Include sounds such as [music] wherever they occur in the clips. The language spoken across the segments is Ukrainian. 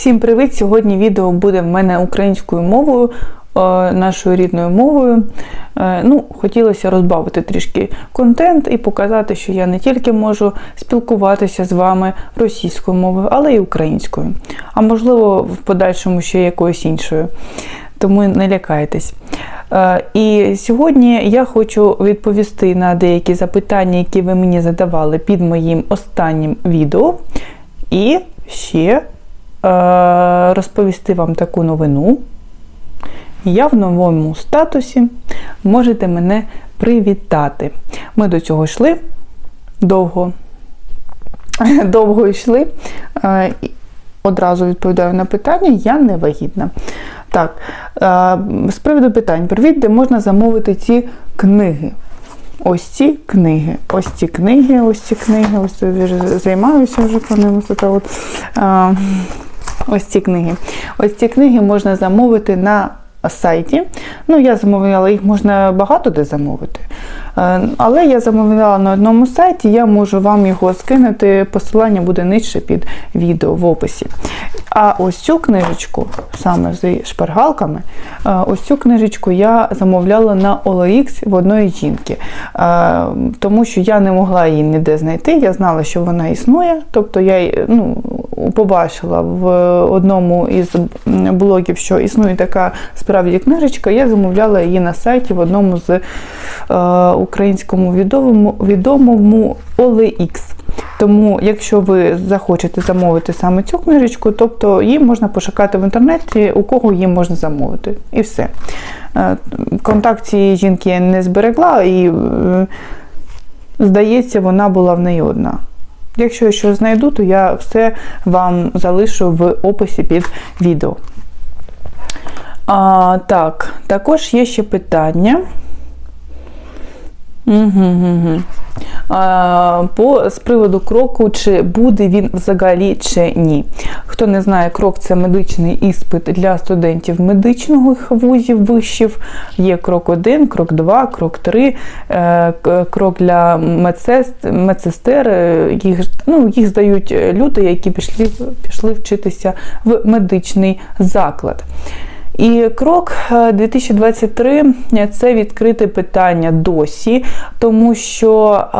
Всім привіт! Сьогодні відео буде в мене українською мовою, е, нашою рідною мовою. Е, Ну, хотілося розбавити трішки контент і показати, що я не тільки можу спілкуватися з вами російською мовою, але й українською. А можливо, в подальшому ще якоюсь іншою. Тому не лякайтесь. Е, І сьогодні я хочу відповісти на деякі запитання, які ви мені задавали під моїм останнім відео. І ще розповісти вам таку новину. Я в новому статусі можете мене привітати. Ми до цього йшли довго. [laughs] Довго йшли. Е, Одразу відповідаю на питання, я не вагітна. Так, е, з приводу питань, привіт, де можна замовити ці книги. Ось ці книги, ось ці книги, ось ці книги, ось вже займаюся вже по ним. Ось ці книги. Ось ці книги можна замовити на сайті. Ну, я замовляла, їх можна багато де замовити. Е, Але я замовляла на одному сайті, я можу вам його скинути. Посилання буде нижче під відео в описі. А ось цю книжечку, саме з шпаргалками, е, ось цю книжечку я замовляла на OLX в одної жінки, Е, тому що я не могла її ніде знайти. Я знала, що вона існує. Тобто я ну, побачила в одному із блогів, що існує така справді книжечка. Я замовляла її на сайті в одному з е, українському відомому, відомому OLX. Тому, якщо ви захочете замовити саме цю книжечку, тобто її можна пошукати в інтернеті, у кого її можна замовити. І все. Е, Контакт цієї жінки я не зберегла, і, е, здається, вона була в неї одна. Якщо я щось знайду, то я все вам залишу в описі під відео. А, Так, також є ще питання. Угу, угу. А, по з приводу кроку, чи буде він взагалі чи ні. Хто не знає, крок це медичний іспит для студентів медичних вузів вишів. Є крок 1, крок 2, крок 3, е, крок для медсестер, медсестер. Їх, ну, їх здають люди, які пішли, пішли вчитися в медичний заклад. І крок е, 2023 – це відкрите питання досі, тому що е,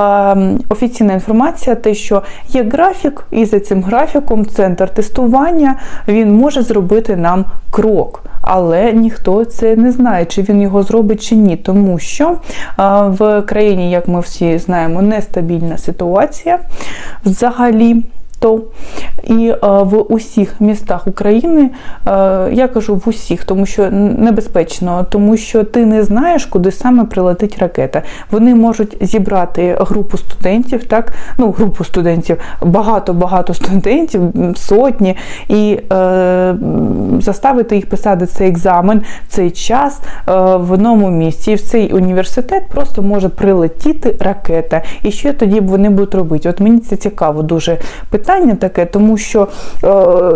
офіційна інформація, те, що є графік, і за цим графіком центр тестування він може зробити нам крок. Але ніхто це не знає, чи він його зробить чи ні, тому що е, в країні, як ми всі знаємо, нестабільна ситуація взагалі. То і е, в усіх містах України, е, я кажу в усіх, тому що небезпечно, тому що ти не знаєш, куди саме прилетить ракета. Вони можуть зібрати групу студентів, так ну групу студентів, багато-багато студентів, сотні, і е, заставити їх писати цей екзамен, цей час е, в одному місці. І в цей університет просто може прилетіти ракета. І що тоді вони будуть робити? От мені це цікаво дуже питання таке, тому що е,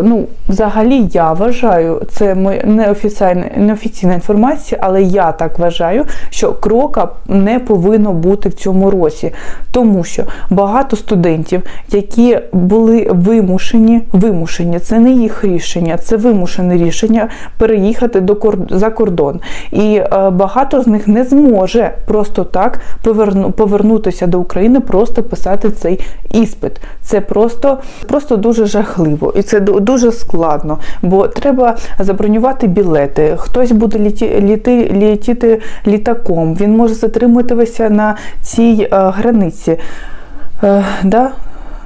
ну, взагалі я вважаю, це неофіційна, неофіційна інформація, але я так вважаю, що крока не повинно бути в цьому році, тому що багато студентів, які були вимушені, вимушені, це не їх рішення, це вимушене рішення переїхати до за кордон. І е, багато з них не зможе просто так поверну, повернутися до України, просто писати цей іспит. Це просто, просто дуже жахливо і це дуже складно, бо треба забронювати білети. Хтось буде літі, літи, літіти літаком, він може затримуватися на цій е, границі, е, да?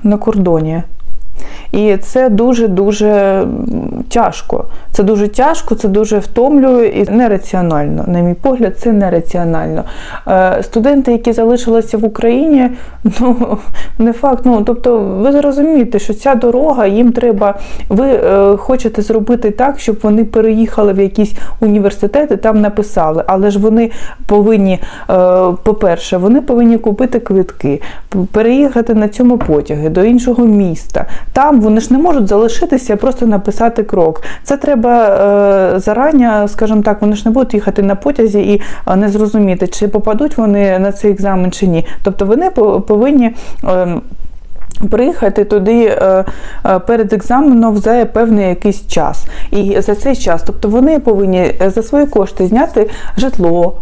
на кордоні. І це дуже-дуже тяжко. Це дуже тяжко, це дуже втомлює і нераціонально. На мій погляд, це нераціонально. Е, Студенти, які залишилися в Україні, [laughs] ну не факт. Ну тобто, ви зрозумієте, що ця дорога їм треба. Ви е, хочете зробити так, щоб вони переїхали в якісь університети, там написали, але ж вони повинні, е, по-перше, вони повинні купити квитки, переїхати на цьому потяги до іншого міста. Там вони ж не можуть залишитися, просто написати крок. Це треба е, зарані, скажімо так, вони ж не будуть їхати на потязі і е, не зрозуміти, чи попадуть вони на цей екзамен чи ні. Тобто вони по- повинні. Е, Приїхати туди е, е, перед екзаменом за певний якийсь час. І за цей час, тобто вони повинні за свої кошти зняти житло,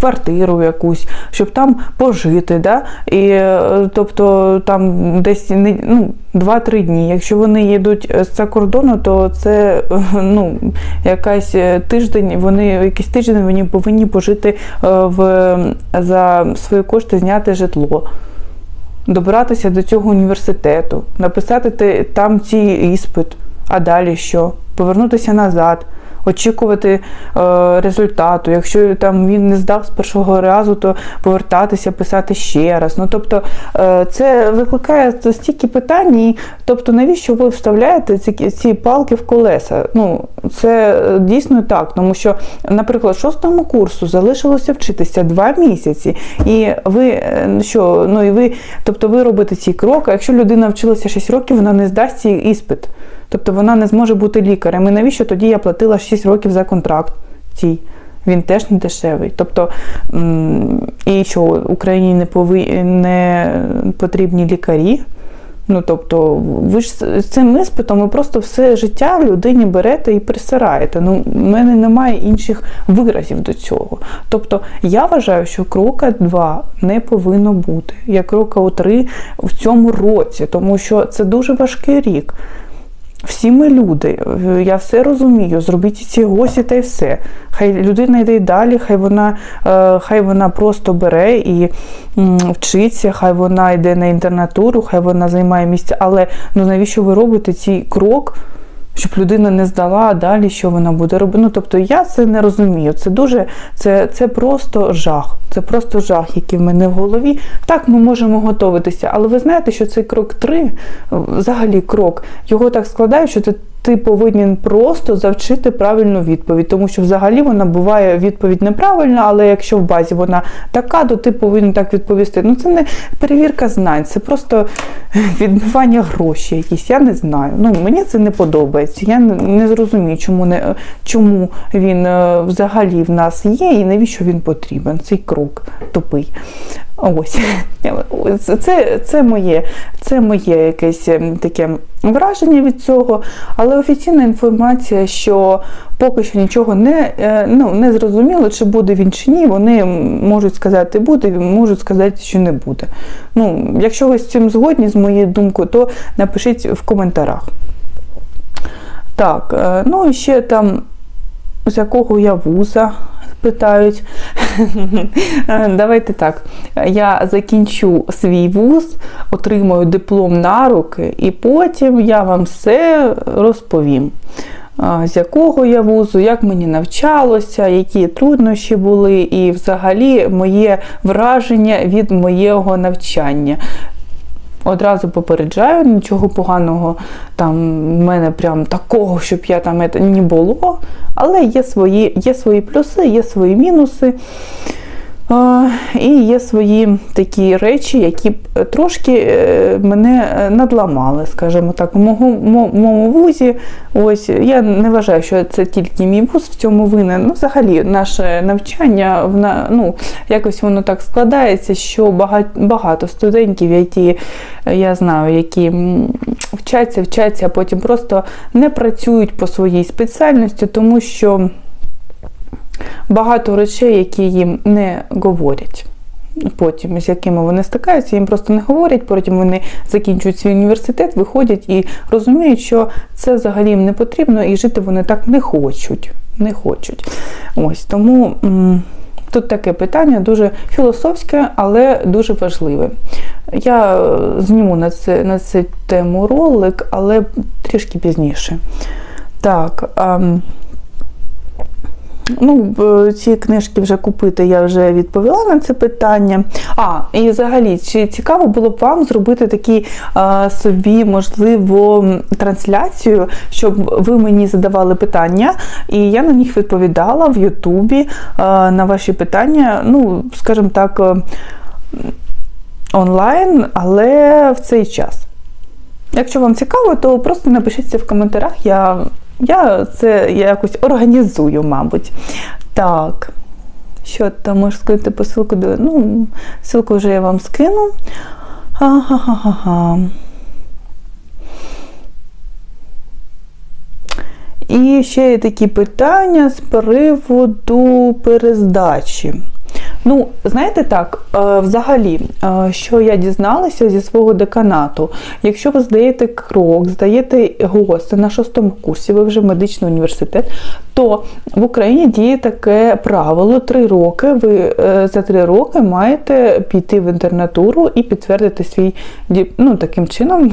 квартиру якусь, щоб там пожити. Да? І, е, тобто там десь ну, 2-3 дні. Якщо вони їдуть з-за кордону, то це е, [laughs] ну, якась е, тиждень, вони якийсь тиждень вони повинні пожити е, в, за свої кошти зняти житло добиратися до цього університету, написати там цей іспит, а далі що? Повернутися назад, очікувати е, результату. Якщо там він не здав з першого разу, то повертатися, писати ще раз. Ну тобто е, це викликає стільки питань, і тобто навіщо ви вставляєте ці, ці палки в колеса? Ну це е, дійсно так, тому що, наприклад, шостому курсу залишилося вчитися два місяці, і ви е, що, ну і ви, тобто ви робите ці кроки. Якщо людина вчилася 6 років, вона не здасть цей іспит. Тобто вона не зможе бути лікарем. І навіщо тоді я платила 6 років за контракт цій? Він теж не дешевий. Тобто, і що Україні не пови... не потрібні лікарі. Ну, тобто, ви ж з цим іспитом ви просто все життя людині берете і присираєте. Ну, в мене немає інших виразів до цього. Тобто, я вважаю, що крока 2 не повинно бути. Я крока 3 в цьому році, тому що це дуже важкий рік. Всі ми люди, я все розумію. Зробіть ці гості та й все. Хай людина йде й далі, хай вона, е, хай вона просто бере і вчиться, хай вона йде на інтернатуру, хай вона займає місце. Але ну навіщо ви робите цей крок? Щоб людина не здала, далі що вона буде робити. Ну, тобто я це не розумію. Це дуже, це, це просто жах. Це просто жах, який в мене в голові. Так, ми можемо готуватися, але ви знаєте, що цей крок 3, взагалі крок, його так складають, що ти, ти повинен просто завчити правильну відповідь, тому що взагалі вона буває відповідь неправильна, але якщо в базі вона така, то ти повинен так відповісти. Ну це не перевірка знань, це просто відмивання грошей якісь. Я не знаю. Ну мені це не подобається. Я не, зрозумію, чому не чому він е, взагалі в нас є і навіщо він потрібен. Цей крок тупий. Ось це, це, моє, це моє якесь ем, таке враження від цього, але офіційна інформація, що поки що нічого не, е, ну, не зрозуміло, чи буде він чи ні, вони можуть сказати буде, можуть сказати, що не буде. Ну, якщо ви з цим згодні, з моєю думкою, то напишіть в коментарях. Так, е, ну і ще там, з якого я вуза питають. [laughs] Давайте так. Я закінчу свій вуз, отримаю диплом на руки, і потім я вам все розповім. З якого я вузу, як мені навчалося, які труднощі були, і взагалі моє враження від моєго навчання. Одразу попереджаю, нічого поганого там в мене прям такого, щоб я там не було. Але є свої, є свої плюси, є свої мінуси. Е, І є свої такі речі, які трошки е, мене надламали, скажімо так. У моєму вузі, ось я не вважаю, що це тільки мій вуз в цьому винен. Ну, взагалі, наше навчання, ну, якось воно так складається, що багато, студентів, які е, я знаю, які вчаться, вчаться, а потім просто не працюють по своїй спеціальності, тому що багато речей, які їм не говорять. Потім, з якими вони стикаються, їм просто не говорять, потім вони закінчують свій університет, виходять і розуміють, що це взагалі їм не потрібно, і жити вони так не хочуть. Не хочуть. Ось тому тут таке питання дуже філософське, але дуже важливе. Я е, зніму на це на цю тему ролик, але трішки пізніше. Так. ем, Ну, ці книжки вже купити, я вже відповіла на це питання. А, і взагалі, чи цікаво було б вам зробити такі а, собі, можливо, трансляцію, щоб ви мені задавали питання, і я на них відповідала в Ютубі а, на ваші питання, ну, скажімо так, онлайн, але в цей час. Якщо вам цікаво, то просто напишіть це в коментарях. Я, я це якось організую, мабуть. Так. Що там можеш сказати посилку? Ну, ссылку вже я вам скину. Ага-га-га. І ще є такі питання з приводу перездачі. Ну, знаєте так, е, взагалі, е, що я дізналася зі свого деканату, якщо ви здаєте крок, здаєте ГОСТи на шостому курсі, ви вже медичний університет, то в Україні діє таке правило: три роки. Ви е, за три роки маєте піти в інтернатуру і підтвердити свій ну, таким чином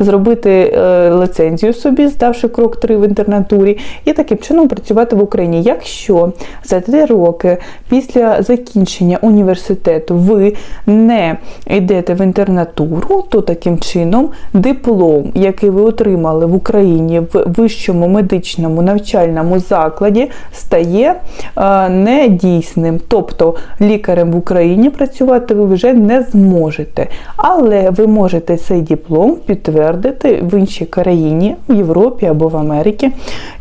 зробити лицензію собі, здавши крок 3 в інтернатурі, і таким чином працювати в Україні. Якщо за три роки після закінчення університету ви не йдете в інтернатуру, то таким чином диплом, який ви отримали в Україні в вищому медичному навчальному закладі, стає е, недійсним. Тобто лікарем в Україні працювати ви вже не зможете. Але ви можете цей диплом підтвердити в іншій країні, в Європі або в Америці.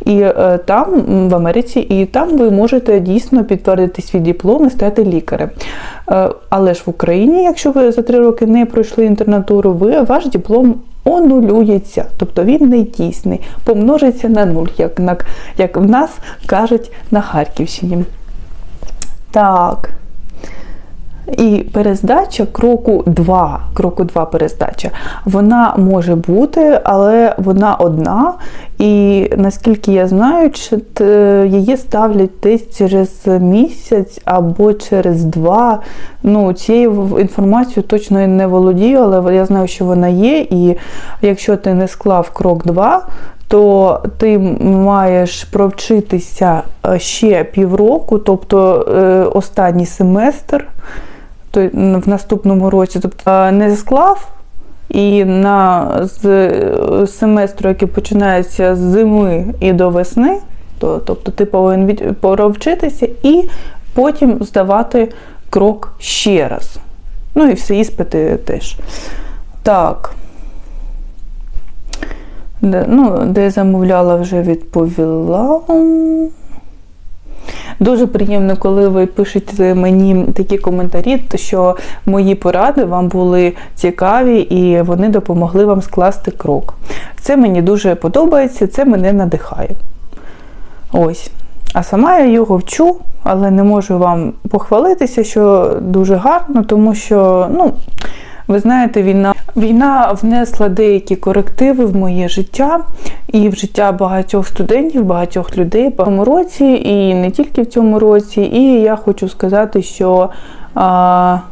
І е, там, в Америці, і там ви можете дійсно підтвердити свій диплом і стати лікарем. Е, але ж в Україні, якщо ви за три роки не пройшли інтернатуру, ви ваш диплом онулюється, тобто він не дійсний, помножиться на нуль, як, як в нас кажуть на Харківщині. Так. І перездача кроку 2, кроку 2 перездача, вона може бути, але вона одна. І наскільки я знаю, її ставлять десь через місяць або через два. Ну, Цією інформацією точно не володію, але я знаю, що вона є. І якщо ти не склав крок 2, то ти маєш провчитися е, ще півроку, тобто е, останній семестр в наступному році, тобто не склав. І на з семестру, який починається з зими і до весни, то, тобто ти повинен від, провчитися і потім здавати крок ще раз. Ну і всі іспити теж. Так. Де, ну, де замовляла, вже відповіла. Дуже приємно, коли ви пишете мені такі коментарі, що мої поради вам були цікаві і вони допомогли вам скласти крок. Це мені дуже подобається, це мене надихає. Ось. А сама я його вчу, але не можу вам похвалитися, що дуже гарно, тому що, ну, ви знаєте, війна війна внесла деякі корективи в моє життя і в життя багатьох студентів, багатьох людей в цьому році, і не тільки в цьому році. І я хочу сказати, що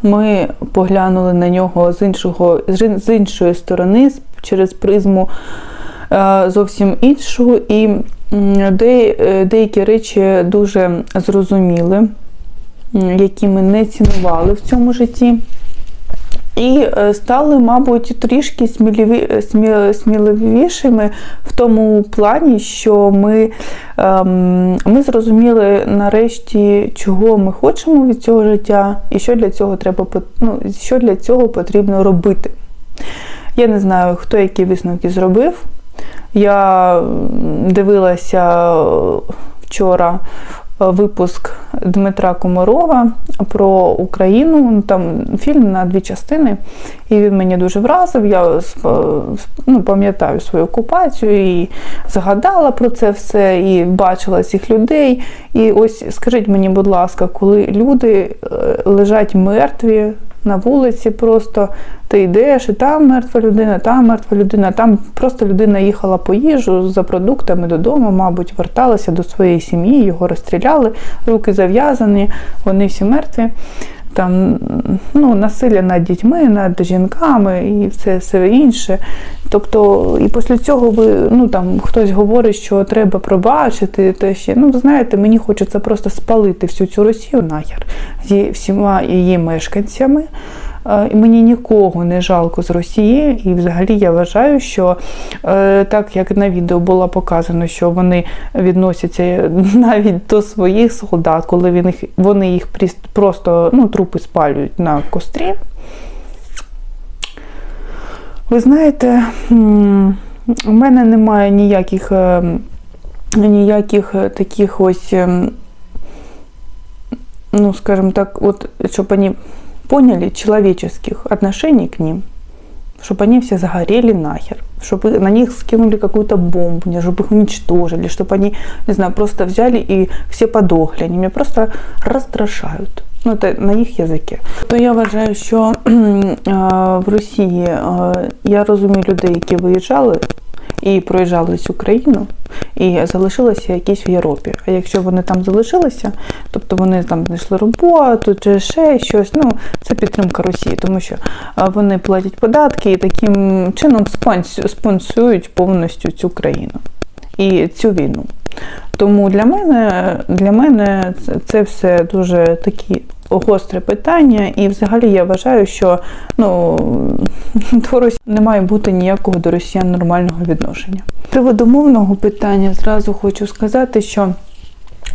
ми поглянули на нього з іншого з іншої сторони, через призму зовсім іншого. І де, деякі речі дуже зрозуміли, які ми не цінували в цьому житті. І е, стали, мабуть, трішки сміливі, сміливішими в тому плані, що ми ем, ми зрозуміли нарешті, чого ми хочемо від цього життя, і що для цього треба ну, що для цього потрібно робити. Я не знаю, хто які висновки зробив. Я дивилася вчора випуск Дмитра Комарова про Україну. Ну, там фільм на дві частини, і він мені дуже вразив. Я ну, пам'ятаю свою окупацію і згадала про це все, і бачила цих людей. І ось скажіть мені, будь ласка, коли люди е, лежать мертві на вулиці, просто ти йдеш, і там мертва людина, там мертва людина, там просто людина їхала по їжу за продуктами додому, мабуть, верталася до своєї сім'ї, його розстріляли, руки зав'язані, вони всі мертві. Там ну, насилля над дітьми, над жінками і все все інше. Тобто, і після цього ви, ну там хтось говорить, що треба пробачити, те ще. Ну, знаєте, мені хочеться просто спалити всю цю Росію нахер зі всіма її мешканцями. І мені нікого не жалко з Росії, і взагалі я вважаю, що е, так як на відео було показано, що вони відносяться [laughs] навіть до своїх солдат, коли вони їх, просто ну, трупи спалюють на кострі. Ви знаєте, у мене немає ніяких е, ніяких таких ось, ну, скажімо так, от, щоб вони поняли человеческих отношений к ним, чтобы они все загорели нахер, чтобы на них скинули какую-то бомбу, не, чтобы их уничтожили, чтобы они, не знаю, просто взяли и все подохли. Они меня просто раздражают. Ну, это на їх язикі. То я вважаю, що [clears throat] кхм, е, в Росії е, я розумію людей, які виїжджали і проїжджали цю країну, і залишилися якісь в Європі. А якщо вони там залишилися, тобто вони там знайшли роботу чи ще щось, ну це підтримка Росії, тому що вони платять податки і таким чином спонсують повністю цю країну і цю війну. Тому для мене, для мене це все дуже такі гостре питання, і взагалі я вважаю, що ну, [laughs] до Росії не має бути ніякого до росіян нормального відношення. З приводу мовного питання зразу хочу сказати, що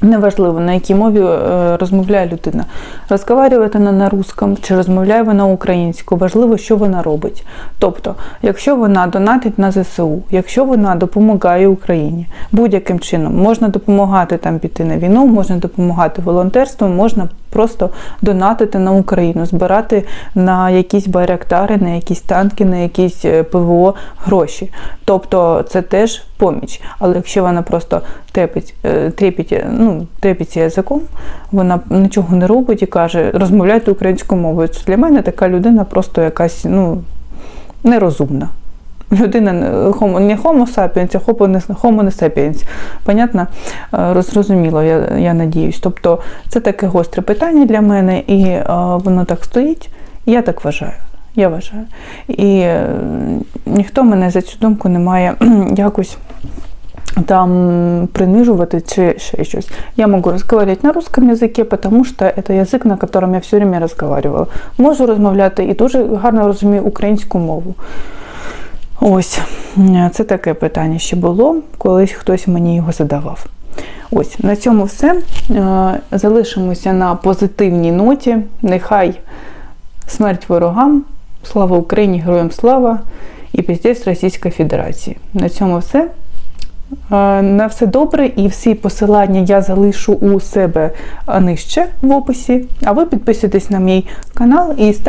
Неважливо, на якій мові е, розмовляє людина. Розговарювати вона на русском чи розмовляє вона українською, важливо, що вона робить. Тобто, якщо вона донатить на ЗСУ, якщо вона допомагає Україні будь-яким чином, можна допомагати там піти на війну, можна допомагати волонтерством, можна просто донатити на Україну, збирати на якісь байрактари, на якісь танки, на якісь е, ПВО гроші. Тобто це теж поміч. Але якщо вона просто трепить, е, трепить, е, ну, трепиться язиком, вона нічого не робить і каже, розмовляйте українською мовою. Це для мене така людина просто якась ну, нерозумна. Людина не- homo- sapiens, а homo не- sapiens. Понятно? Е, Зрозуміло, я, я надіюсь. Тобто це таке гостре питання для мене, і е, воно так стоїть. Я так вважаю. Я вважаю. І е, ніхто мене за цю думку не має [clears throat] якось там принижувати чи ще щось. Я могу разговаривать на русском языке, потому что это язик, на котором я все время разговаривала. Можу розмовляти і дуже гарно розумію українську мову. Ось, е, це таке питання ще було, колись хтось мені його задавав. Ось, на цьому все. Е, Залишимося на позитивній ноті. Нехай смерть ворогам, слава Україні, героям слава і піздець Російської Федерації. На цьому все. На все добре і всі посилання я залишу у себе нижче в описі. А ви підписуйтесь на мій канал і ставте